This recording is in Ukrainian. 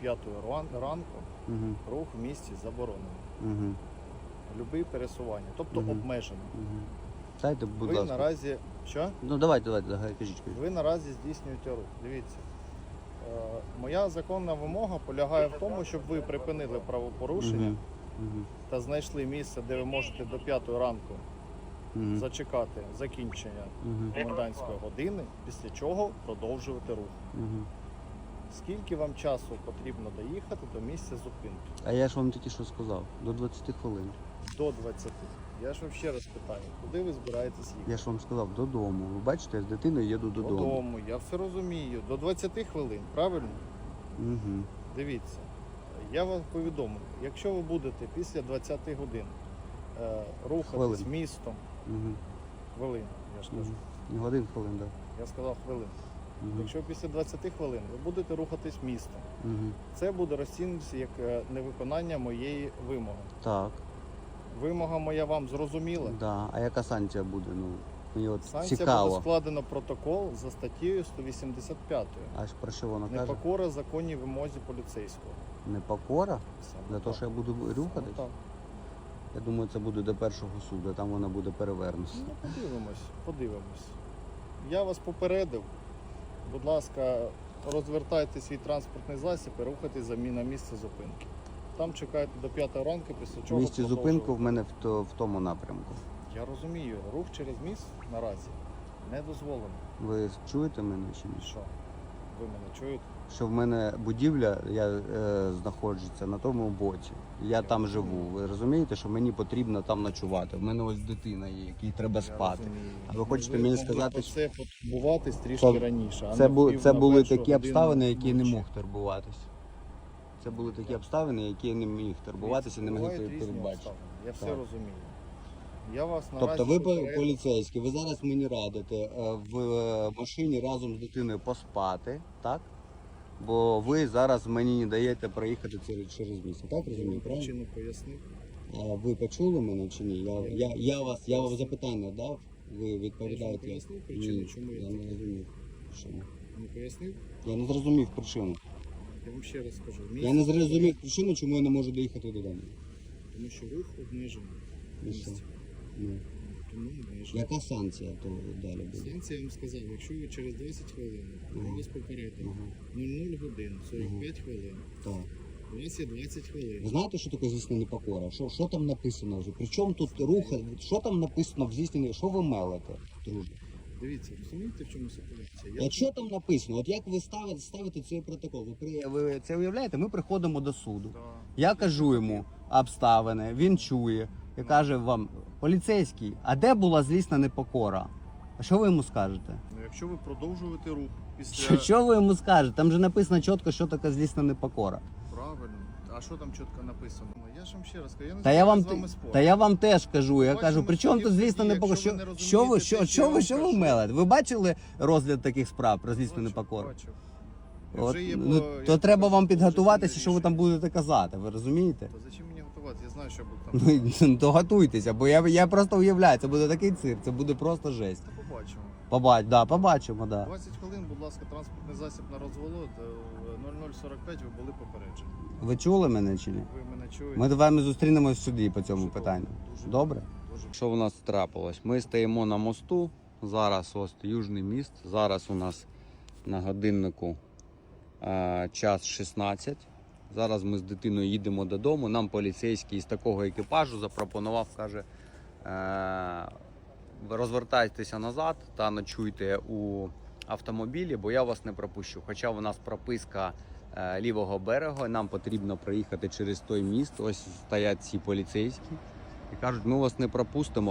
5 ран- ранку Угу. рух в місті заборонений. Угу. Любі пересування, тобто Мгм. обмежено. Угу. Дайте, будь ви ласка. наразі що? Ну давайте, давайте, давай, кажіть, кажіть. Ви наразі здійснюєте рух. Дивіться. Е, моя законна вимога полягає в тому, щоб ви припинили правопорушення Угу. Угу. та знайшли місце, де ви можете до 5 ранку Угу. зачекати закінчення Угу. комендантської години, після чого продовжувати рух. Угу. Скільки вам часу потрібно доїхати до місця зупинки? А я ж вам тільки що сказав, до 20 хвилин. До 20. Я ж вам ще раз питаю, куди ви збираєтесь їхати? Я ж вам сказав, додому. Ви бачите, я з дитиною їду додому. Додому, я все розумію. До 20 хвилин, правильно? Угу. Дивіться, я вам повідомив, якщо ви будете після 20 годин е, рухатись Хвилин. містом, Угу. хвилин, я ж кажу, Угу. Годин хвилин, так. я сказав хвилин. Якщо після 20 хвилин ви будете рухатись містом, Угу. це буде розцінюватися як е, невиконання моєї вимоги. Так, Вимога моя вам зрозуміла. да. А яка санкція буде? Ну, мені от Санкція цікаво. буде складено протокол за статтею 185. А ж про що вона каже? Непокора законній вимозі поліцейського. Непокора? Саме За те, так. що я буду Саме рухатись? так. Я думаю, це буде до першого суду, там вона буде перевернута. Ну, подивимось, подивимось. Я вас попередив. Будь ласка, розвертайте свій транспортний засіб і рухайтесь за мі- на місце зупинки. Там чекайте до 5 ранку, після чого. місці зупинку в мене в, то, в тому напрямку. Я розумію, рух через міст наразі не дозволено. Ви чуєте мене чи ні? Що? Ви мене чуєте? Що в мене будівля, я е, знаходжуся на тому боці. Я там живу. Ви розумієте, що мені потрібно там ночувати. В мене ось дитина є, якій треба спати. А ви хочете мені сказати, про це потурбуватись трішки раніше. а Це, бу, пів це на були першу такі годину обставини, які не ночі. мог турбуватись. Це були такі обставини, які я не міг турбуватися, не міг Бувають різні передбачити. обставини, Я все Так. розумію. Я вас наразі Тобто ви по- попередив. поліцейські, ви зараз мені радите е, в е, машині разом з дитиною поспати, так? Бо ви зараз мені не даєте проїхати через, місце. Так розумію, правильно? Причину пояснив. А ви почули мене чи ні? Я, я, я вас я вам запитання дав, ви Я ж вам відповідаєте. пояснив причину, Ні, чому я я не розумів. Не пояснив? Я не зрозумів причину. Я вам ще раз скажу. Я не зрозумів причину, чому я не можу доїхати додому. Тому що рух обмежений. в що? місті. Ну, Тому яка санкція то далі буде? Санкція я вам сказав, якщо ви через 10 хвилин, Мгм. вас попередив, Ага, 00 годин, 45 хвилин, так. у вас є 20 Ви знаєте, що таке здійснення непокора? Що, що там написано вже? Причому тут рух? Що там написано в здійсненні? Що ви мелите, друже? Дивіться, розумієте, в чому ситуація? От що там написано? От як ви ставите, ставите цей протокол? Ви, при- ви це уявляєте? Ми приходимо до суду. Да. Я кажу йому обставини, він чує і каже вам, поліцейський, а де була злісна непокора? А що ви йому скажете? Ну, якщо ви продовжуєте рух після Що, що ви йому скажете? Там же написано чітко, що таке злісна непокора. правильно, а що там чітко написано? Ну, Я ж вам ще раз кажу, я не Та я вам з вами спорю. та я вам теж кажу. Я Бачимо кажу, при чому тут судді злісна суді, непокора? якщо Що, ви не що ви розумієте що, те, що що я ви вам що ви кажу. мелите? Ви бачили розгляд таких справ про злісну Бачу, непокору? бачу. От, Вже є ну, то є треба вам підготуватися, що ви там будете казати. Ви розумієте? То зачем мені готуватися? Я знаю, що буду там. Ну то готуйтеся, бо я, я просто уявляю, це буде такий цирк, це буде просто жесть. Та побачимо. Побач, да, побачимо, да. 20 хвилин, будь ласка, транспортний засіб на розворот. е, 0045 ви були попереджені. Ви чули мене чи ні? Ви мене чуєте? Ми з вами зустрінемось в суді по цьому Дуже питанню. Добре? Дуже Що у нас трапилось? Ми стоїмо на мосту. Зараз ось Южний міст. Зараз у нас на годиннику е, час 16. Зараз ми з дитиною їдемо додому. Нам поліцейський з такого екіпажу запропонував, каже. Е, розвертайтеся назад та ночуйте у автомобілі, бо я вас не пропущу. Хоча у нас прописка е, лівого берега, нам потрібно проїхати через той міст. Ось стоять ці поліцейські і кажуть, ми вас не пропустимо.